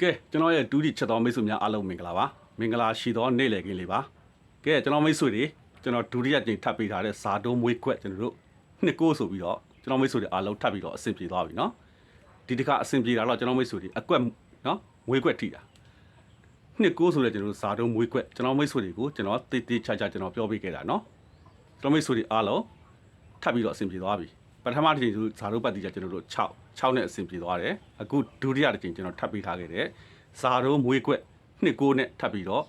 ကဲကျွန်တော်ရဲ့ဒူးဒီချက်တော်မိတ်ဆွေများအားလုံးမင်္ဂလာပါမင်္ဂလာရှိသောနေ့လည်ခင်းလေးပါကဲကျွန်တော်မိတ်ဆွေတွေကျွန်တော်ဒူရီယကြိမ်ထပ်ပေးထားတဲ့ဇာတုံးမွေးခွက်ကျွန်တော်တို့နှစ်ကိုးဆိုပြီးတော့ကျွန်တော်မိတ်ဆွေတွေအားလုံးထပ်ပြီးတော့အဆင်ပြေသွားပြီเนาะဒီတစ်ခါအဆင်ပြေတာတော့ကျွန်တော်မိတ်ဆွေတွေအကွက်เนาะမွေးခွက်ထိတာနှစ်ကိုးဆိုတဲ့ကျွန်တော်တို့ဇာတုံးမွေးခွက်ကျွန်တော်မိတ်ဆွေတွေကိုကျွန်တော်တိတိချာချာကျွန်တော်ပြောပေးခဲ့တာเนาะကျွန်တော်မိတ်ဆွေတွေအားလုံးထပ်ပြီးတော့အဆင်ပြေသွားပြီ ပထမတစ်ချိန်ဆိုဇာတုံးပတ်တိကျကျွန်တော်တို့6 6နဲ့အဆင်ပြေသွားတယ်အခုဒုတိယတစ်ချိန်ကျွန်တော်ထပ်ပေးထားခဲ့တယ်ဇာတုံးမွေးခွက်နှစ်ကိုးနဲ့ထပ်ပြီးတော့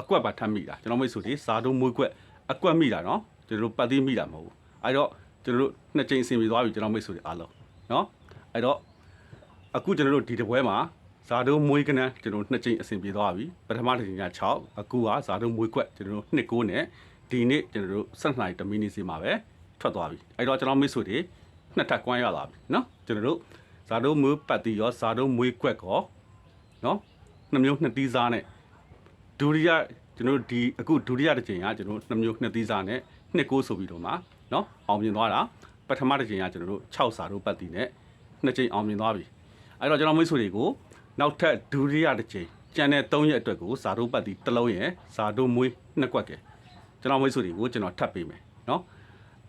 အကွက်ပါထပ်မိတာကျွန်တော်မိတ်ဆွေတွေဇာတုံးမွေးခွက်အကွက်မိတာเนาะကျွန်တော်တို့ပတ်သေးမိတာမဟုတ်ဘူးအဲ့တော့ကျွန်တော်တို့နှစ်ချိန်အဆင်ပြေသွားပြီကျွန်တော်မိတ်ဆွေတွေအားလုံးเนาะအဲ့တော့ အခုကျွန်တော်တို့ဒီတစ်ပွဲမှာဇာတုံးမွေးကနန်းကျွန်တော်တို့နှစ်ချိန်အဆင်ပြေသွားပြီပထမတစ်ချိန်က6အခုကဇာတုံးမွေးခွက်ကျွန်တော်တို့2 9နဲ့ဒီနေ့ကျွန်တော်တို့7နိုင်တမီနီစီမှာပဲထွက်သွားပြီအဲ့တော့ကျွန်တော်မိတ်ဆွေတွေ နှစ်ထပ်ကွမ်းရလာပြီเนาะကျွန်တော်တို့ဇာတုံးမွေးပတ်တီရောဇာတုံးမွေးခွက်ကောเนาะနှစ်မျိုးနှစ်တီးစားနဲ့ဒုတိယကျွန်တော်တို့ဒီအခုဒုတိယတစ်ချိန်ကကျွန်တော်တို့နှစ်မျိုးနှစ်တီးစားနဲ့နှစ်ကိုဆိုပြီးတော့မှာเนาะအောင်မြင်သွားတာပထမတစ်ချိန်ကကျွန်တော်တို့6စာတို့ပတ်တီနဲ့နှစ်ချိန်အောင်မြင်သွားပြီ အဲ့တော့ကျွန်တော်မိတ်ဆွေတွေကိုနောက်ထပ်ဒုတိယတစ်ချိန်ကျန်တဲ့3ရက်အတွက်ကိုဇာတုပတ်တီတစ်လုံးရယ်ဇာတုမွေးနှစ်ကွက်ကဲကျွန်တော်မိတ်ဆွေတွေကိုကျွန်တော်ထပ်ပေးမယ်เนาะ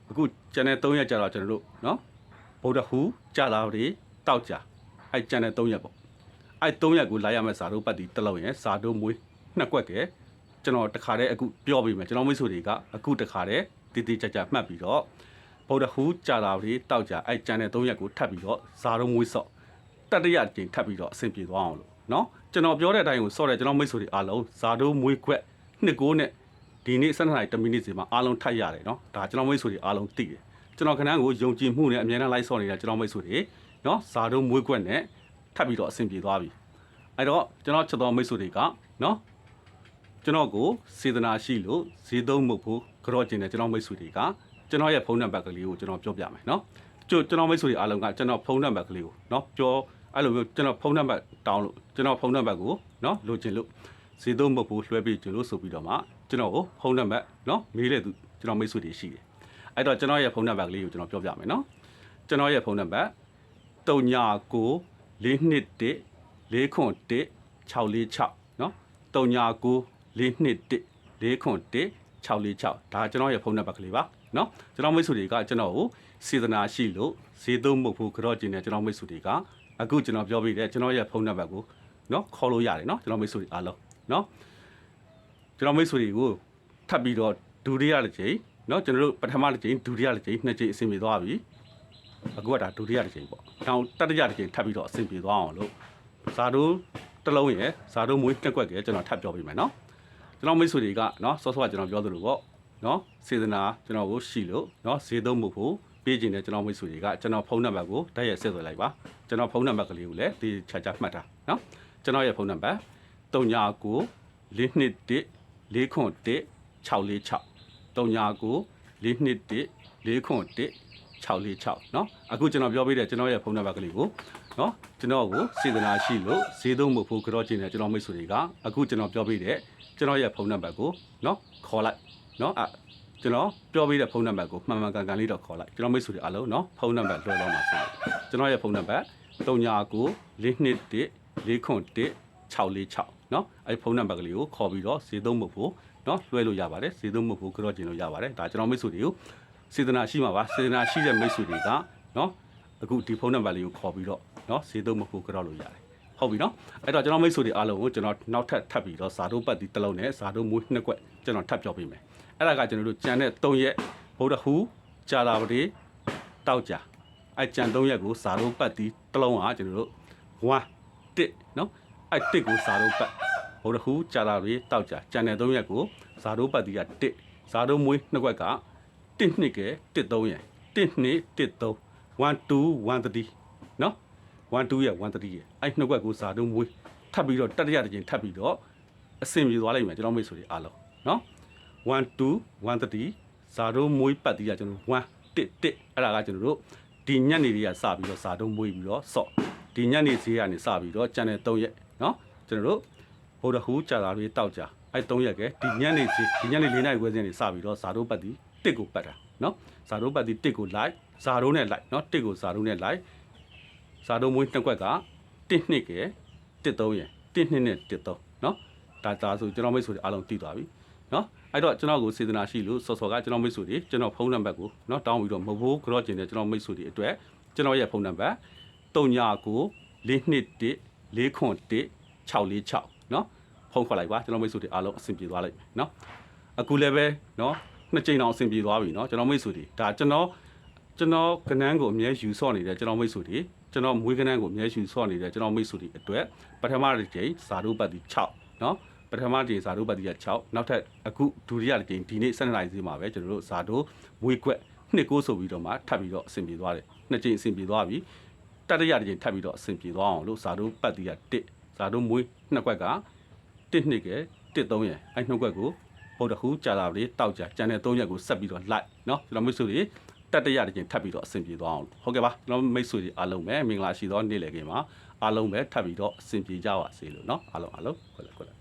အခုကျန်တဲ့3ရက်ကြာတော့ကျွန်တော်တို့เนาะ ဗုဒ္ဓဟူကြတာတွေတောက်ကြအဲ့ကျန်တဲ့၃ရက်ပေါ့အဲ့၃ရက်ကိုလာရမယ့်စာတို့ပတ်တီတစ်လုံးရယ်စာတို့မွေးနှစ်ကွက်ကဲကျွန်တော်တခါတည်းအခုပြောပေးမယ်ကျွန်တော်မိတ်ဆွေတွေကအခုတခါတည်းတည်တည်ကြကြမှတ်ပြီးတော့ဗုဒ္ဓဟူကြာတာတွေတောက်ကြအဲ့ကျန်တဲ့၃ရက်ကိုထပ်ပြီးတော့ဇာတို့မွေးဆော့တတရတင်ထပ်ပြီးတော့အဆင်ပြေသွားအောင်လို့နော်ကျွန်တော်ပြောတဲ့အတိုင်းကိုဆော့တယ်ကျွန်တော်မိတ်ဆွေတွေအားလုံးဇာတို့မွေးခွက်နှစ်ကိုးနဲ့ဒီနေ့၁၂နာရီ10မိနစ်စီမှာအားလုံးထပ်ရတယ်နော်ဒါကျွန်တော်မိတ်ဆွေတွေအားလုံးသိတယ် ကျွန်တော်ခဏကိုယုံကြည်မှုနဲ့အမြဲတမ်းလိုက်ဆော့နေတာကျွန်တော်မိတ်ဆွေတွေနော်ဇာတုံးမွေးကွက်နဲ့ထပ်ပြီးတော့အဆင်ပြေသွားပြီအဲ့တော့ကျွန်တော်ချက်တော်မိတ်ဆွေတွေကနော်ကျွန်တော်ကိုစေတနာရှိလို့ဈေးသုံးမှုဖို့ကြော့ကျင်တဲ့ကျွန်တော်မိတ်ဆွေတွေကကျွန်တော်ရဲ့ဖုန်းနံပါတ်ကလေးကိုကျွန်တော်ပြောပြမယ်နော်ကျွန်ကျွန်တော်မိတ်ဆွေတွေအားလုံးကကျွန်တော်ဖုန်းနံပါတ်ကလေးကိုနော်ပြောအဲ့လိုမျိုးကျွန်တော်ဖုန်းနံပါတ်တောင်းလို့ကျွန်တော်ဖုန်းနံပါတ်ကိုနော်လိုချင်လို့ဈေးသုံးမှုဖို့လွှဲပေးချင်လို့ဆိုပြီးတော့မှကျွန်တော်ကိုဖုန်းနံပါတ်နော်မေးလေသူကျွန်တော်မိတ်ဆွေတွေရှိတယ် အဲ့တော့ကျွန်တော်ရဲ့ဖုန်းနံပါတ်ကလေးကိုကျွန်တော်ပြောပြမယ်เนาะကျွန်တော်ရဲ့ဖုန်းနံပါတ်399421 401 646เนาะ399421 401 646ဒါကျွန်တော်ရဲ့ဖုန်းနံပါတ်ကလေးပါเนาะကျွန်တော်မိတ်ဆွေတွေကကျွန်တော်ကိုစေတနာရှိလို့ဈေးသုံးမဟုတ်ဘူးကြော့ကျင်တဲ့ကျွန်တော်မိတ်ဆွေတွေက အခုကျွန်တော်ပြောပြတဲ့ကျွန်တော်ရဲ့ဖုန်းနံပါတ်ကိုเนาะခေါ်လို့ရတယ်เนาะကျွန်တော်မိတ်ဆွေတွေအားလုံးเนาะကျွန်တော်မိတ်ဆွေတွေကိုထပ်ပြီးတော့ဒုတိယတစ်ချိန် เนาะကျွန်တော်တို့ပထမတစ်ချိန်ဒုတိယတစ်ချိန်နှစ်ချိန်အဆင်ပြေသွားပြီအခုကဒါဒုတိယတစ်ချိန်ပေါ့နောက်တတိယတစ်ချိန်ထပ်ပြီးတော့အဆင်ပြေသွားအောင်လို့ဇာတို့တစ်လုံးရယ်ဇာတို့မွေးနှစ်ကွက်ကရယ်ကျွန်တော်ထပ်ပြောပြမယ်เนาะကျွန်တော်မိတ်ဆွေတွေကเนาะစောစောကကျွန်တော်ပြောသလိုပေါ့เนาะစေတနာကျွန်တော်ကိုရှိလို့เนาะဈေးသုံးမှုဖို့ပေးခြင်းတဲ့ကျွန်တော်မိတ်ဆွေတွေကကျွန်တော်ဖုန်းနံပါတ်ကိုတိုက်ရိုက်ဆက်သွယ်လိုက်ပါ ကျွန်တော်ဖုန်းနံပါတ်ကလေးကိုလည်းဒီချာချာမှတ်တာเนาะကျွန်တော်ရဲ့ဖုန်းနံပါတ်39 421 401 646 39 421 401 646เนาะအခုကျွန်တော်ပြောပေးတဲ့ကျွန်တော်ရဲ့ဖုန်းနံပါတ်ကလေးကိုเนาะကျွန်တော်ကိုစေတနာရှိလို့ဈေးသုံးမှုဖို့ကြော့ကျင်တဲ့ကျွန်တော်မိတ်ဆွေတွေကအခုကျွန်တော်ပြောပေးတဲ့ကျွန်တော်ရဲ့ဖုန်းနံပါတ်ကိုเนาะခေါ်လိုက်เนาะအကျွန်တော်ပြောပေးတဲ့ဖုန်းနံပါတ်ကိုမှန်မှန်ကန်ကန်လေးတော့ခေါ်လိုက်ကျွန်တော်မိတ်ဆွေတွေအားလုံးเนาะဖုန်းနံပါတ်လွှဲတော့မှာဆိုလို့ကျွန်တော်ရဲ့ဖုန်းနံပါတ် 39 421 646เนาะအဲ့ဖုန်းနံပါတ်ကလေးကိုခေါ်ပြီးတော့ဈေးသုံးမှုဖို့ နော်လွှဲလို့ရပါတယ်စေသုံးမှုဖို့ကြော့ကျင်လို့ရပါတယ်ဒါကျွန်တော်မိတ်ဆွေတွေကိုစေတနာရှိမှာပါစေတနာရှိတဲ့မိတ်ဆွေတွေကနော်အခုဒီဖုန်းနံပါတ်လေးကိုခေါ်ပြီးတော့နော်စေသုံးမှုဖို့ကြော့လို့ရတယ်ဟုတ်ပြီနော်အဲ့တော့ကျွန်တော်မိတ်ဆွေတွေအားလုံးကိုကျွန်တော်နောက်ထပ်ထပ်ပြီးတော့ဇာတုပတ်ဒီတစ်လုံးနဲ့ဇာတုမွေးနှစ်ကွက်ကျွန်တော်ထပ်ပြောပေးမယ်အဲ့ဒါကကျွန်တော်တို့ကြံတဲ့၃ရက်ဗုဒ္ဓဟူကြာတာပတိတောက်ကြအဲ့ကြံ၃ရက်ကိုဇာတုပတ်ဒီတစ်လုံးဟာကျွန်တော်တို့1 1နော်အဲ့1ကိုဇာတုပတ်ဗုဒ္ဓဟူကြာတာပတိတောက်ကြကြံတဲ့၃ရက်ကို ဇာတို့ပတ်တီက1ဇာတို့မွေးနှစ်ကွက်က1နှစ်က13ရယ်1နှစ်13 12 13နော်12ရယ်13ရယ်အဲ့နှစ်ကွက်ကိုဇာတို့မွေးထပ်ပြီးတော့တတိယတစ်ကြိမ်ထပ်ပြီးတော့အဆင်ပြေသွားလိမ့်မယ်ကျွန်တော်မိတ်ဆွေတွေအားလုံးနော်12 13ဇာတို့မွေးပတ်တီကကျွန်တော်1 1 1အဲ့ဒါကကျွန်တော်တို့ဒီညနေတွေကစပြီးတော့ဇာတို့မွေးပြီးတော့ဆော့ဒီညနေဈေးကနေစပြီးတော့ channel 3ရက်နော်ကျွန်တော်တို့ဗုဒ္ဓဟူးကြာတာတွေတောက်ကြ အဲ့၃ရက်ကဒီညနေစီဒီညနေ၄နာရီခွဲစဉ်နေစပြီးတော့ဇာတို့ပတ်တီတစ်ကိုပတ်တာနော်ဇာတို့ပတ်တီတစ်ကိုလိုက်ဇာတို့နဲ့လိုက်နော်တစ်ကိုဇာတို့နဲ့လိုက်ဇာတို့မွေးနှစ်ကွက်ကတစ်နှစ်ကတစ်သုံးရယ်တစ်နှစ်နဲ့တစ်သုံးနော်ဒါဒါဆိုကျွန်တော်မိတ်ဆွေတွေအားလုံးသိသွားပြီနော်အဲ့တော့ကျွန်တော်ကိုစေတနာရှိလို့စော်စော်ကကျွန်တော်မိတ်ဆွေတွေကျွန်တော်ဖုန်းနံပါတ်ကိုနော်တောင်းပြီးတော့မဘိုးကြော့ကျင်တဲ့ကျွန်တော်မိတ်ဆွေတွေအတွက်ကျွန်တော်ရဲ့ဖုန်းနံပါတ်3994211646နော် ဖုံးခွက်လိုက်ပါကျွန်တော်မိတ်ဆွေတွေအားလုံးအဆင်ပြေသွားလိမ့်မယ်နော်အခုလည်းပဲနော်နှစ်ကြိမ်တောင်အဆင်ပြေသွားပြီနော်ကျွန်တော်မိတ်ဆွေတွေဒါကျွန်တော်ကျွန်တော်ကနန်းကိုအမြဲယူဆော့နေတဲ့ကျွန်တော်မိတ်ဆွေတွေကျွန်တော်မွေးကနန်းကိုအမြဲယူဆော့နေတဲ့ကျွန်တော်မိတ်ဆွေတွေအတွက်ပထမတစ်ကြိမ်ဇာတုပတ်တိ6နော်ပထမကြိမ်ဇာတုပတ်တိ6နောက်ထပ်အခုဒုတိယကြိမ်ဒီနေ့7နိုင်စီမှာပဲကျွန်တော်တို့ဇာတုမွေးကွက်နှစ်ကိုဆိုပြီးတော့မှထပ်ပြီးတော့အဆင်ပြေသွားတယ်နှစ်ကြိမ်အဆင်ပြေသွားပြီတတိယကြိမ်ထပ်ပြီးတော့အဆင်ပြေသွားအောင်လို့ဇာတုပတ်တိ1ဇာတုမွေးနှစ်ကွက်က တစ်နှစ်ကဲတစ်သုံးရယ်အဲ့နှုတ်ကွက်ကိုဗုဒ္ဓဟူးကြာလာပြီတောက်ကြကျန်တဲ့သုံးရက်ကိုဆက်ပြီးတော့လိုက်နော်ကျွန်တော်မိတ်ဆွေတွေတက်တရတစ်ချိန်ထပ်ပြီးတော့အဆင်ပြေသွားအောင်ဟုတ်ကဲ့ပါကျွန်တော်မိတ်ဆွေတွေအားလုံးပဲမင်္ဂလာရှိသောနေ့လည်ခင်မှာအားလုံးပဲထပ်ပြီးတော့အဆင်ပြေကြပါစေလို့နော်အားလုံးအားလုံးဟုတ်လားဟုတ်လား